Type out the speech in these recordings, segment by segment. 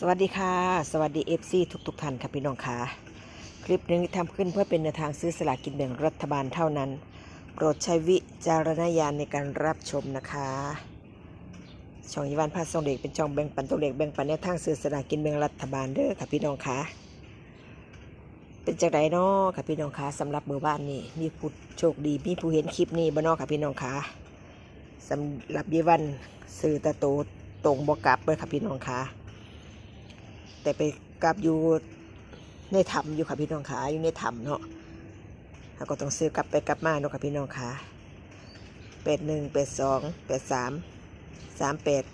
สวัสดีค่ะ สวัสดีเอฟซีทุกทุกท่านค่ะพี่น้องค่ะคลิปนี้ทำขึ้นเพื่อเป็นแนวทางซื้อสลากกินแบ่งรัฐบาลเท่านั้น โปรดใช้วิจารณญาณในการรับชมนะคะ ช่องยีวันพาส่งเด็กเป็นช่องแบ่งปันตัวเล็กแบ่งปันแนวทางซื้อสลากกินแบ่งรัฐบาลเด้อค่ะพี่น้องค่ะเป็นจากไดเนาะค่ะพี่น้องค่ะสำหรับมือบ้านนี่มีผู้โชคดีมีผู้เห็นคลิปนี้บ่เนาะค่ะพี่น้องค่ะสำหรับยีวันซื้อตะโตตรงบวกลับเลยค่ะพี่น้องค่ะ แต่ไปกลับอยู่ในถ้ำอยู่ค่ะพี่น้องขาอยู่ในถ้ำเนาะเราก็ต้องซื้อกลับไปกลับมาเนาะค่ะพี่น้องขาแปดหนึ่งแปดสองแปดสามสามแปด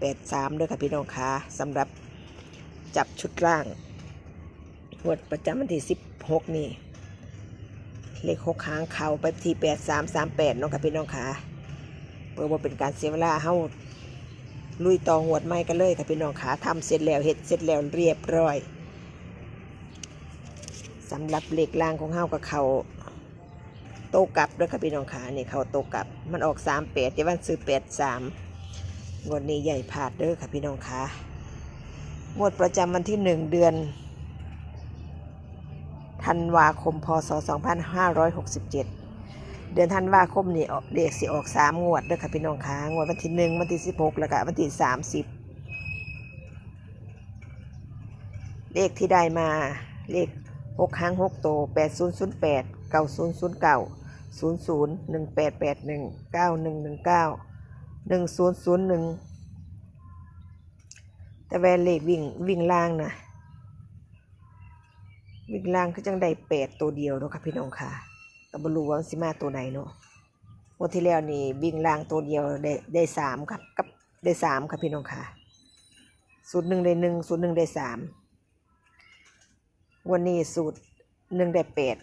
แปดสามด้วยค่ะพี่น้องขาสำหรับจับชุดล่างงวดประจำวันที่สิบหกนี่เลขหกหางเข่าไปที่แปดสามสามแปดเนาะค่ะพี่น้องขาเพื่อว่าเป็นการเสียเวลาเฮา ลุยต่อหวดไม้กันเลยค่ะพี่น้องขาทำเสร็จแล้วเห็ดเสร็จแล้วเรียบร้อย สำหรับเหล็กรางของเฮากับเขาโตกลับด้วยค่ะพี่น้องขานี่เขาโตกลับ มันออกสามแปดเดียวันซื้อแปดสามงวดนี้ใหญ่ผาดเด้อค่ะพี่น้องขางวดประจำวันที่หนึ่งเดือนธันวาคมพศสองพันห้าร้อยหกสิบเจ็ด เดือนธันวาคมนี่ออกเลขสิออกสามงวดเด้อค่ะพี่น้องคะงวดวันที่หนึ่งวันที่สิบหกแล้วก็วันที่สามสิบเลขที่ได้มาเลขหกครั้งหกโตแปดศูนย์ศูนย์แปดเก้าศูนย์ศูนย์เก้าศูนย์ศูนย์หนึ่งแปดแปดหนึ่งเก้าหนึ่งหนึ่งเก้าหนึ่งศูนย์ศูนย์หนึ่งแต่แวนเลขวิ่งวิ่งล่างนะวิ่งล่างก็จังได้แปดตัวเดียวเนาะค่ะพี่น้องค่ะ ก็บรู้ว่าสิมาตัวไหนเนาะวันที่แล้วนี่วิ่งล่างตัวเดียวได้ได้สามครับกับได้สามครับพี่น้องค่ะสูตรหนึ่งได้หนึ่งสูตรหนึ่งได้สามวันนี้สูตรหนึ่งได้แปด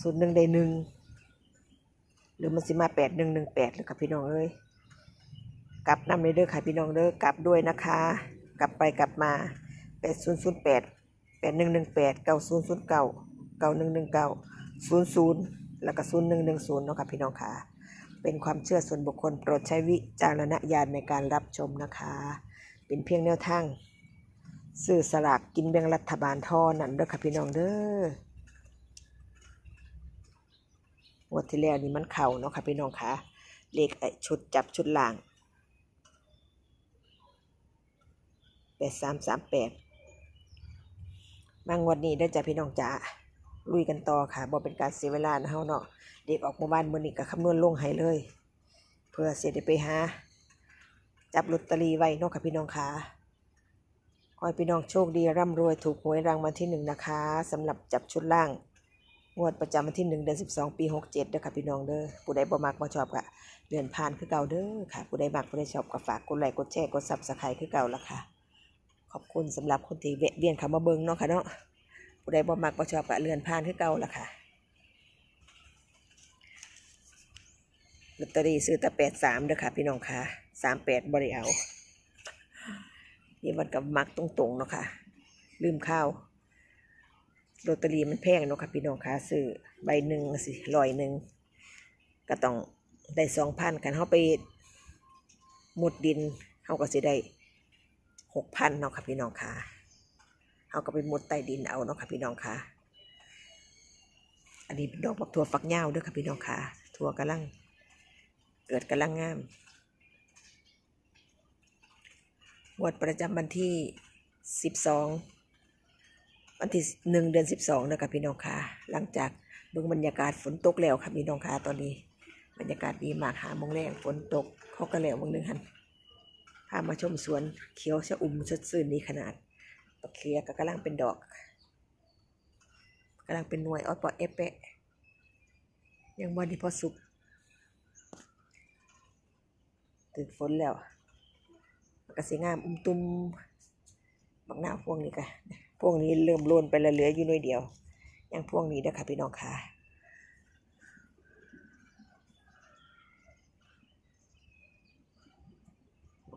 สูตรหนึ่งได้หนึ่งหรือมันสิมาแปดหนึ่งหนึ่งแปดเลยครับพี่น้องเอ้ยกลับนำเลยเด้อค่ะพี่น้องเด้อกลับด้วยนะคะ กลับไปกลับมาแปดศูนย์ศูนย์แปดแปดหนึ่งหนึ่งแปดเก้าศูนย์ศูนย์เก้า เก้าหนึ่งหนึ่งเก้าศูนย์ศูนย์แล้วก็ศูนย์หนึ่งหนึ่งศูนย์เนาะค่ะพี่น้องค่ะ เป็นความเชื่อส่วนบุคคลโปรดใช้วิจารณญาณในการรับชมนะคะ เป็นเพียงแนวทางซื้อสลากกินแบ่งรัฐบาลเทอนั่นเด้อค่ะพี่น้องเด้องวดที่แล้วนี่มันเข่าเนาะค่ะพี่น้องค่ะเลขไอชุดจับชุดล่างแปดสามสามแปดบางวันนี้ได้อจ้ะพี่น้องจ๋า ลุยกันต่อค่ะบ่เป็นการเสียเวลานะเฮาเนาะเด็กออกมาบ้านมื้อนี้ก็คำนวณลงให้เลย เพื่อเสียได้ไปหาจับลอตเตอรี่ไว้เนาะค่ะพี่น้องค่ะขอให้พี่น้องโชคดีร่ำรวยถูกหวยรางวัลที่หนึ่งนะคะสำหรับจับชุดล่างงวดประจำวันที่หนึ่งเดือนสิบสองปีหกเจ็ดเด้อค่ะพี่น้องเด้อผู้ใดบ่มักบ่ชอบก็เลื่อนผ่านคือเก่าเด้อค่ะ ผู้ใดมักผู้ใดชอบก็ฝากกดไลค์กดแชร์กดซับสไครต์คือเก่าละค่ะ ขอบคุณสำหรับคนที่แวะเวียนเข้ามาเบิ่งเนาะค่ะเนาะ ผู้ใดบ่มักบ่ชอบก็เลื่อนผ่านคือเก่าล่ะค่ะลอตเตอรี่ซื้อแต่แปดสามเด้อค่ะ พี่น้องค่ะสามแปดบริเอานี่มันกับมักตรงๆเนาะค่ะ ลืมข้าวลอตเตอรี่มันแพงเนาะค่ะพี่น้องค่ะซื้อใบหนึ่งสิร้อยหนึ่งก็ต้องได้สองพันกันเขาไปหมดดินเขาก็สิได้หกพันเนาะค่ะพี่น้องค่ะ เอาก็ไปมุดใต้ดินเอาเนาะค่ะพี่น้องค่ะ อันนี้ดอกบักถั่วฝักยาวเด้วยค่ะพี่น้องค่ะ ถั่วกำลังเกิดกำลังงามงวดประจำวันที่สิบสองวันที่หนึ่งเดือนสิบสองนะคะพี่น้องค่ะ หลังจากเบิ่งบรรยากาศฝนตกแล้วค่ะพี่น้องค่ะตอนนี้ บรรยากาศดีมากหาโมงแรงฝนตกเขาก็แล้วเบางนึงหันพามาชมสวนเขียวชะอุ่มสดชื่นนี้ขนาด บักเขียก็กำลังเป็นดอกกำลังเป็นหน่วยออดปอดเอเปะยังวันที่พอสุกถึงฝนแล้วมันก็สีงามอุ้มตุ้มบักหน้าพวงนี้ก็พวงนี้เริ่มโลนไปล้วเหลืออยู่หน่วยเดียว ยังพวงนี้เด้อค่ะพี่น้องค่ะ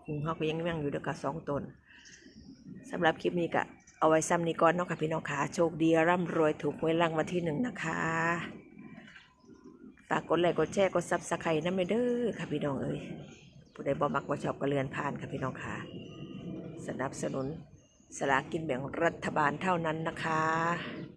คุงเขาก็ยังนั่งอยู่เด้อค่ะสองตน สำหรับคลิปนี้ก็เอาไว้ซ้ำนี้ก่อนเนาะค่ะพี่น้องค่ะโชคดีร่ำรวยถูกหวยรางวัลที่หนึ่งนะคะฝากกดไลค์กดแชร์กดซับสไครต์นั่นไปเด้อค่ะพี่น้องเอ้ยผู้ใดบ่มักบ่ชอบก็เลือนผ่านค่ะพี่น้องค่ะ สนับสนุนสลากินแบ่งรัฐบาลเท่านั้นนะคะ